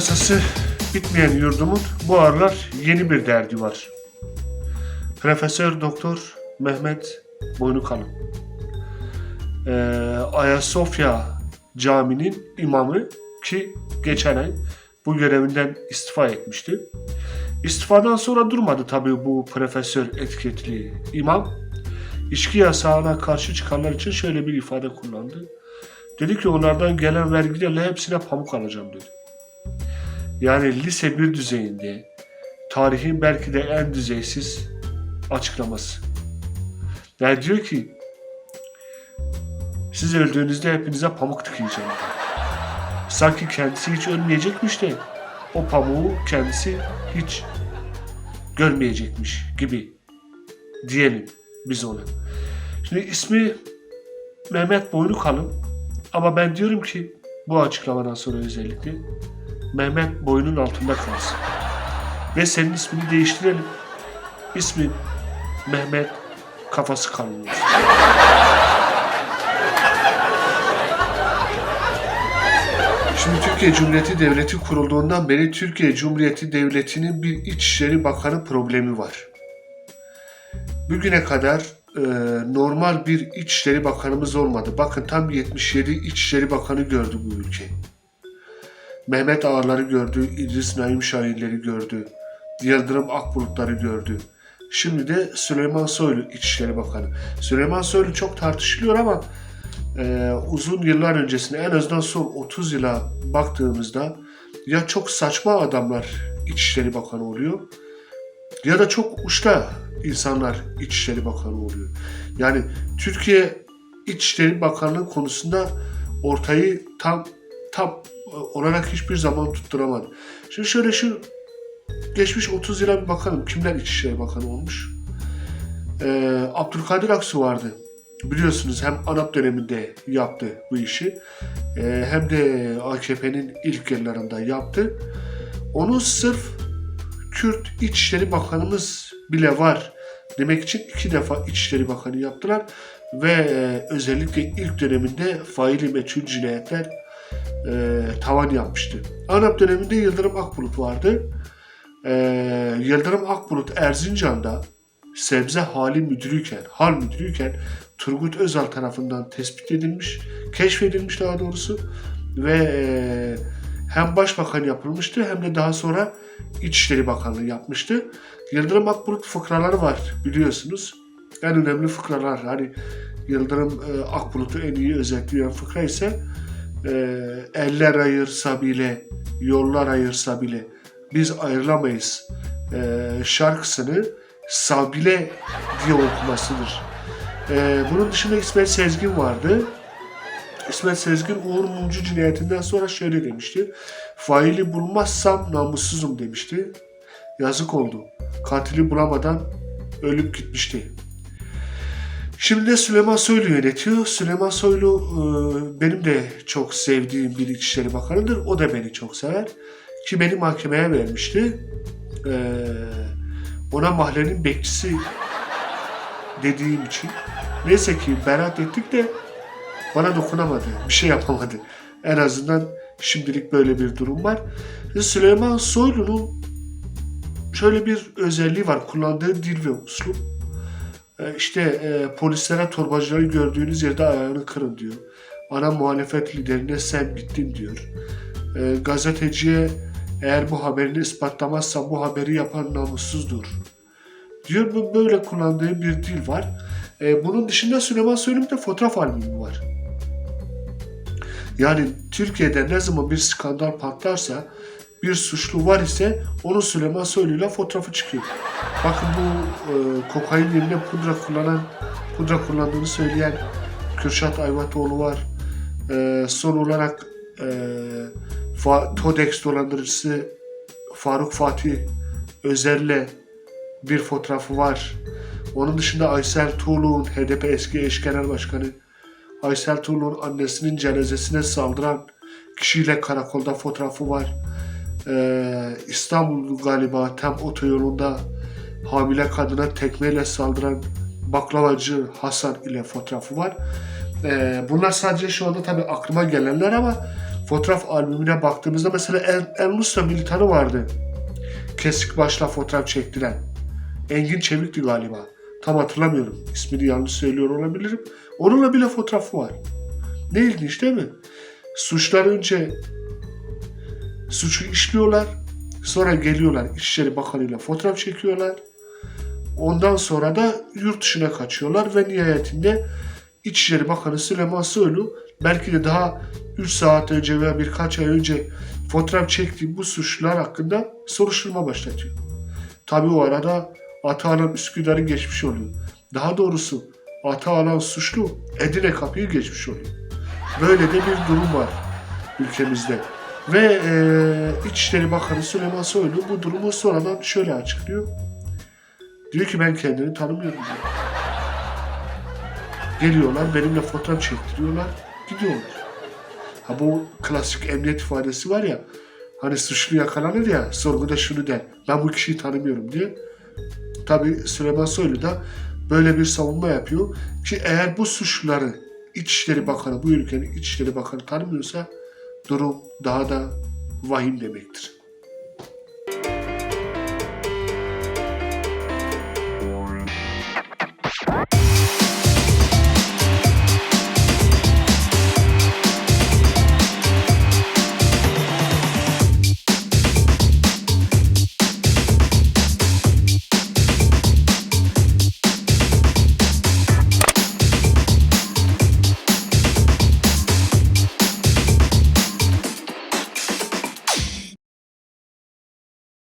tasası bitmeyen yurdumun bu aralar yeni bir derdi var. Profesör Doktor Mehmet Boynukalın. Ee, Ayasofya Camii'nin imamı ki geçen ay bu görevinden istifa etmişti. İstifadan sonra durmadı tabii bu profesör etiketli imam. İçki yasağına karşı çıkanlar için şöyle bir ifade kullandı. Dedi ki onlardan gelen vergilerle hepsine pamuk alacağım dedi. Yani lise bir düzeyinde tarihin belki de en düzeysiz açıklaması. Yani diyor ki siz öldüğünüzde hepinize pamuk tıkayacağım. Sanki kendisi hiç ölmeyecekmiş de o pamuğu kendisi hiç görmeyecekmiş gibi diyelim biz ona. Şimdi ismi Mehmet Boynukalın ama ben diyorum ki bu açıklamadan sonra özellikle Mehmet boynun altında kalsın. Ve senin ismini değiştirelim. İsmin Mehmet kafası kalın olsun. Şimdi Türkiye Cumhuriyeti Devleti kurulduğundan beri Türkiye Cumhuriyeti Devleti'nin bir İçişleri Bakanı problemi var. Bugüne kadar e, normal bir İçişleri Bakanımız olmadı. Bakın tam 77 İçişleri Bakanı gördü bu ülke. Mehmet Ağarları gördü, İdris Naim Şahinleri gördü, Yıldırım Akbulutları gördü. Şimdi de Süleyman Soylu İçişleri Bakanı. Süleyman Soylu çok tartışılıyor ama e, uzun yıllar öncesine en azından son 30 yıla baktığımızda ya çok saçma adamlar İçişleri Bakanı oluyor ya da çok uçta insanlar İçişleri Bakanı oluyor. Yani Türkiye İçişleri Bakanlığı konusunda ortayı tam tam olarak hiçbir zaman tutturamadı. Şimdi şöyle şu geçmiş 30 yıla bir bakalım kimler İçişleri Bakanı olmuş. Ee, Abdülkadir Aksu vardı. Biliyorsunuz hem ANAP döneminde yaptı bu işi ee, hem de AKP'nin ilk yıllarında yaptı. Onu sırf Kürt İçişleri Bakanımız bile var demek için iki defa İçişleri Bakanı yaptılar ve e, özellikle ilk döneminde faili meçhul cinayetler e, tavan yapmıştı. ANAP döneminde Yıldırım Akbulut vardı. E, Yıldırım Akbulut Erzincan'da sebze hali müdürüyken, hal müdürüyken Turgut Özal tarafından tespit edilmiş, keşfedilmiş daha doğrusu ve e, hem başbakan yapılmıştı hem de daha sonra İçişleri Bakanlığı yapmıştı. Yıldırım Akbulut fıkraları var biliyorsunuz. En önemli fıkralar hani Yıldırım e, Akbulut'u en iyi özetleyen fıkra ise e, eller ayırsa bile, yollar ayırsa bile biz ayrılamayız e, şarkısını Sabile diye okumasıdır. E, bunun dışında İsmet Sezgin vardı. İsmet Sezgin Uğur Mumcu cinayetinden sonra şöyle demişti. Faili bulmazsam namussuzum demişti. Yazık oldu. Katili bulamadan ölüp gitmişti. Şimdi de Süleyman Soylu yönetiyor. Süleyman Soylu e, benim de çok sevdiğim bir İçişleri Bakanı'dır. O da beni çok sever. Ki beni mahkemeye vermişti. E, ona mahallenin bekçisi dediğim için. Neyse ki beraat ettik de bana dokunamadı. Bir şey yapamadı. En azından şimdilik böyle bir durum var. Ve Süleyman Soylu'nun şöyle bir özelliği var. Kullandığı dil ve uslup. E, işte e, polislere torbacıları gördüğünüz yerde ayağını kırın diyor. Ana muhalefet liderine sen bittin diyor. E, gazeteciye eğer bu haberini ispatlamazsan bu haberi yapan namussuzdur. Diyor bu böyle kullandığı bir dil var. E, bunun dışında Süleyman Soylu'nun da fotoğraf albümü var. Yani Türkiye'de ne zaman bir skandal patlarsa bir suçlu var ise onun Süleyman Soylu'yla fotoğrafı çıkıyor. Bakın bu e, kokain yerine pudra kullanan, pudra kullandığını söyleyen Kürşat Ayvatoğlu var. E, son olarak e, Fa- Todex dolandırıcısı Faruk Fatih Özer'le bir fotoğrafı var. Onun dışında Aysel Tuğlu'nun HDP eski eş genel başkanı Aysel Tuğlu'nun annesinin cenazesine saldıran kişiyle karakolda fotoğrafı var. Ee, İstanbul galiba tam otoyolunda hamile kadına tekmeyle saldıran baklavacı Hasan ile fotoğrafı var. Ee, bunlar sadece şu anda tabii aklıma gelenler ama fotoğraf albümüne baktığımızda mesela En, Enlusa militanı vardı. Kesik başla fotoğraf çektiren. Engin Çevik'ti galiba. Tam hatırlamıyorum. İsmini yanlış söylüyor olabilirim. Onunla bile fotoğrafı var. Ne ilginç değil mi? Suçlar önce suçu işliyorlar. Sonra geliyorlar İçişleri Bakanı'yla fotoğraf çekiyorlar. Ondan sonra da yurt dışına kaçıyorlar ve nihayetinde İçişleri Bakanı Süleyman Soylu belki de daha 3 saat önce veya birkaç ay önce fotoğraf çektiği bu suçlular hakkında soruşturma başlatıyor. Tabii o arada Atalan Üsküdar'ı geçmiş oluyor. Daha doğrusu Atalan suçlu Edirne kapıyı geçmiş oluyor. Böyle de bir durum var ülkemizde. Ve eee İçişleri Bakanı Süleyman Soylu bu durumu sonradan şöyle açıklıyor. Diyor ki ben kendini tanımıyorum diyor. Geliyorlar benimle fotoğraf çektiriyorlar gidiyorlar. Ha bu klasik emniyet ifadesi var ya hani suçlu yakalanır ya sorguda şunu der ben bu kişiyi tanımıyorum diye. Tabi Süleyman Soylu da böyle bir savunma yapıyor ki eğer bu suçluları İçişleri Bakanı bu ülkenin İçişleri Bakanı tanımıyorsa durum daha da vahim demektir.